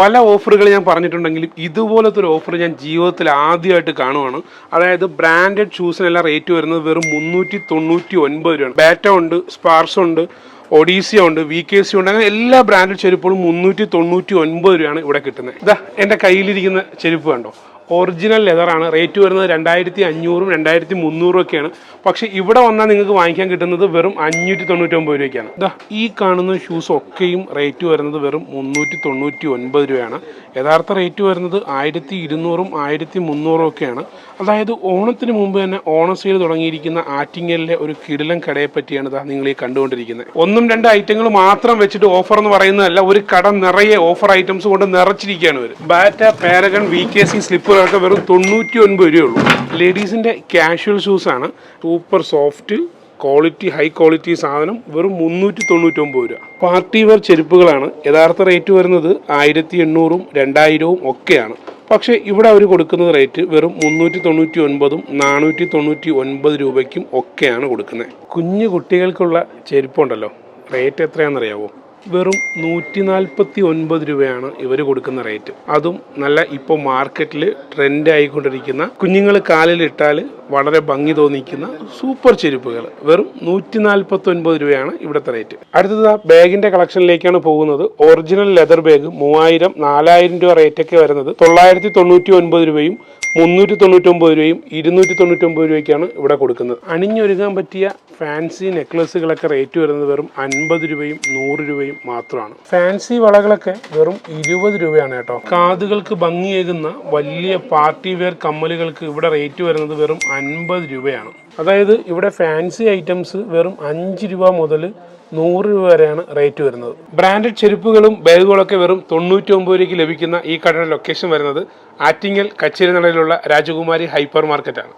പല ഓഫറുകൾ ഞാൻ പറഞ്ഞിട്ടുണ്ടെങ്കിലും ഇതുപോലത്തെ ഒരു ഓഫർ ഞാൻ ജീവിതത്തിൽ ആദ്യമായിട്ട് കാണുവാണ്. അതായത് ബ്രാൻഡഡ് ഷൂസിനെല്ലാം റേറ്റ് വരുന്നത് വെറും മുന്നൂറ്റി തൊണ്ണൂറ്റി ഒൻപത് രൂപയാണ്. ബാറ്റ ഉണ്ട് സ്പാർസ് ഉണ്ട് ഒഡീസിയ ഉണ്ട് വി കെ സി ഉണ്ട് അങ്ങനെ എല്ലാ ബ്രാൻഡഡ് ചെരുപ്പുകളും മുന്നൂറ്റി തൊണ്ണൂറ്റി ഒൻപത് രൂപയാണ് ഇവിടെ കിട്ടുന്നത്. ഇതാ എന്റെ കയ്യിലിരിക്കുന്ന ചെരുപ്പ് കണ്ടോ? ഒറിജിനൽ ലെതറാണ് റേറ്റ് വരുന്നത് രണ്ടായിരത്തി അഞ്ഞൂറും രണ്ടായിരത്തി മുന്നൂറും ഒക്കെയാണ്. പക്ഷേ ഇവിടെ വന്നാൽ നിങ്ങൾക്ക് വാങ്ങിക്കാൻ കിട്ടുന്നത് വെറും അഞ്ഞൂറ്റി തൊണ്ണൂറ്റൊമ്പത് രൂപയ്ക്കാണ്. ഇതാ ഈ കാണുന്ന ഷൂസ് ഒക്കെയും റേറ്റ് വരുന്നത് വെറും മുന്നൂറ്റി തൊണ്ണൂറ്റി ഒൻപത് രൂപയാണ്. യഥാർത്ഥ റേറ്റ് വരുന്നത് ആയിരത്തി ഇരുന്നൂറും ആയിരത്തി മുന്നൂറും ഒക്കെയാണ്. അതായത് ഓണത്തിന് മുമ്പ് തന്നെ ഓണ സെയിൽ തുടങ്ങിയിരിക്കുന്ന ആറ്റിങ്ങലിലെ ഒരു കിടിലൻ കടയെ പറ്റിയാണ് ഇതാ നിങ്ങൾ ഈ കണ്ടുകൊണ്ടിരിക്കുന്നത്. ഒന്നും രണ്ട് ഐറ്റങ്ങൾ മാത്രം വെച്ചിട്ട് ഓഫർ എന്ന് പറയുന്നതല്ല ഒരു കട നിറയെ ഓഫർ ഐറ്റംസ് കൊണ്ട് നിറച്ചിരിക്കുകയാണ് ഇവർ Bata Paragon V K C സ്ലിപ്പുകളൊക്കെ വെറും തൊണ്ണൂറ്റി ഒൻപത് രൂപയുള്ളൂ ലേഡീസിന്റെ casual ഷൂസാണ് super soft quality high quality സാധനം വെറും മുന്നൂറ്റി തൊണ്ണൂറ്റി ഒമ്പത് രൂപ. പാർട്ടി വെയർ ചെരുപ്പുകളാണ്. യഥാർത്ഥ റേറ്റ് വരുന്നത് ആയിരത്തി എണ്ണൂറും രണ്ടായിരവും ഒക്കെയാണ്. പക്ഷേ ഇവിടെ അവർ കൊടുക്കുന്ന റേറ്റ് വെറും മുന്നൂറ്റി തൊണ്ണൂറ്റി ഒൻപതും നാനൂറ്റി തൊണ്ണൂറ്റി ഒൻപത് രൂപയ്ക്കും ഒക്കെയാണ് കൊടുക്കുന്നത്. കുഞ്ഞു കുട്ടികൾക്കുള്ള ചെരുപ്പുണ്ടല്ലോ. റേറ്റ് എത്രയാണെന്നറിയാവോ? വെറും നൂറ്റി നാൽപ്പത്തി ഒൻപത് രൂപയാണ് ഇവർ കൊടുക്കുന്ന റേറ്റ്. അതും നല്ല ഇപ്പോൾ മാർക്കറ്റിൽ ട്രെൻഡ് ആയിക്കൊണ്ടിരിക്കുന്ന കുഞ്ഞുങ്ങൾ കാലിലിട്ടാൽ വളരെ ഭംഗി തോന്നിക്കുന്ന സൂപ്പർ ചെരുപ്പുകൾ വെറും നൂറ്റി നാൽപ്പത്തി ഒൻപത് രൂപയാണ് ഇവിടുത്തെ റേറ്റ്. അടുത്തത് ആ ബാഗിന്റെ കളക്ഷനിലേക്കാണ് പോകുന്നത്. ഒറിജിനൽ ലെതർ ബാഗ് മൂവായിരം നാലായിരം രൂപ റേറ്റ് ഒക്കെ വരുന്നത്. തൊള്ളായിരത്തി തൊണ്ണൂറ്റി ഒൻപത് രൂപയും മുന്നൂറ്റി തൊണ്ണൂറ്റി ഒമ്പത് രൂപയും ഇരുന്നൂറ്റി തൊണ്ണൂറ്റി ഒമ്പത് രൂപയ്ക്കാണ് ഇവിടെ കൊടുക്കുന്നത്. അണിഞ്ഞൊരുങ്ങാൻ പറ്റിയ ഫാൻസി നെക്ലസുകളൊക്കെ റേറ്റ് വരുന്നത് വെറും അൻപത് രൂപയും നൂറ് രൂപയും മാത്രമാണ്. ഫാൻസി വളകളൊക്കെ വെറും ഇരുപത് രൂപയാണ് കേട്ടോ. കാതുകൾക്ക് ഭംഗിയേകുന്ന വലിയ പാർട്ടി വെയർ കമ്മലുകൾക്ക് ഇവിടെ റേറ്റ് വരുന്നത് വെറും അൻപത് രൂപയാണ്. അതായത് ഇവിടെ ഫാൻസി ഐറ്റംസ് വെറും അഞ്ച് രൂപ മുതൽ നൂറ് രൂപ വരെയാണ് റേറ്റ് വരുന്നത്. ബ്രാൻഡഡ് ചെരുപ്പുകളും ബാഗുകളൊക്കെ വെറും തൊണ്ണൂറ്റി ഒമ്പത് രൂപയ്ക്ക് ലഭിക്കുന്ന ഈ കടയുടെ ലൊക്കേഷൻ വരുന്നത് ആറ്റിങ്ങൽ കച്ചേരി നടയിലുള്ള രാജകുമാരി ഹൈപ്പർ മാർക്കറ്റാണ്